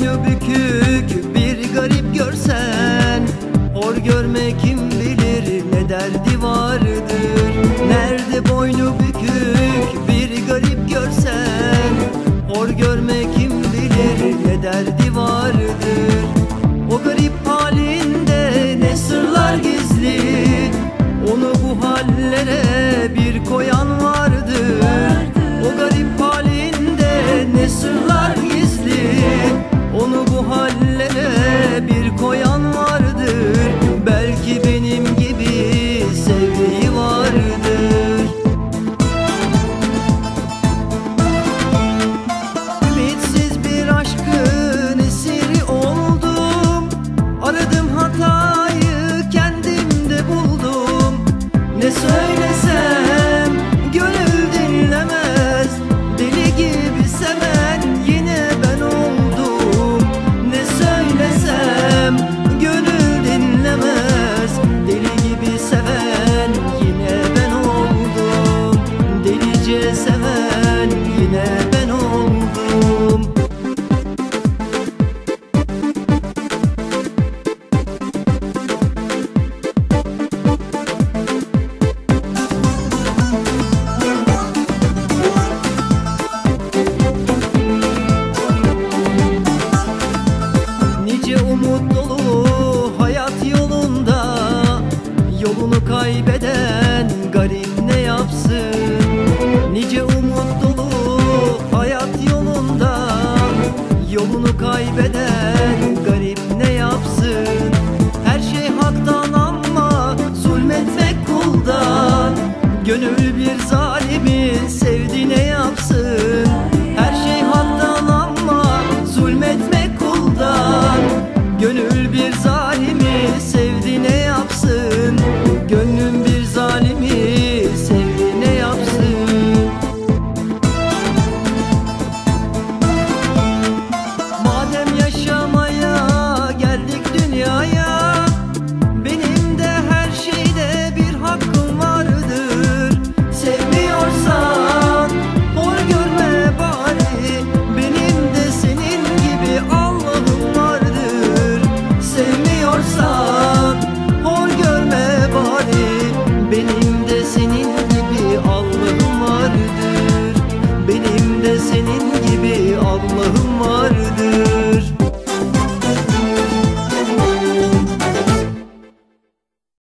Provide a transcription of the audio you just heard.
Boynu bükük bir garip görsen Hor görme kim bilir ne derdi var? kaybeden garip ne yapsın? Her şey haktan ama zulmetmek kuldan. Gönül bir zalimin sevdi ne yapsın?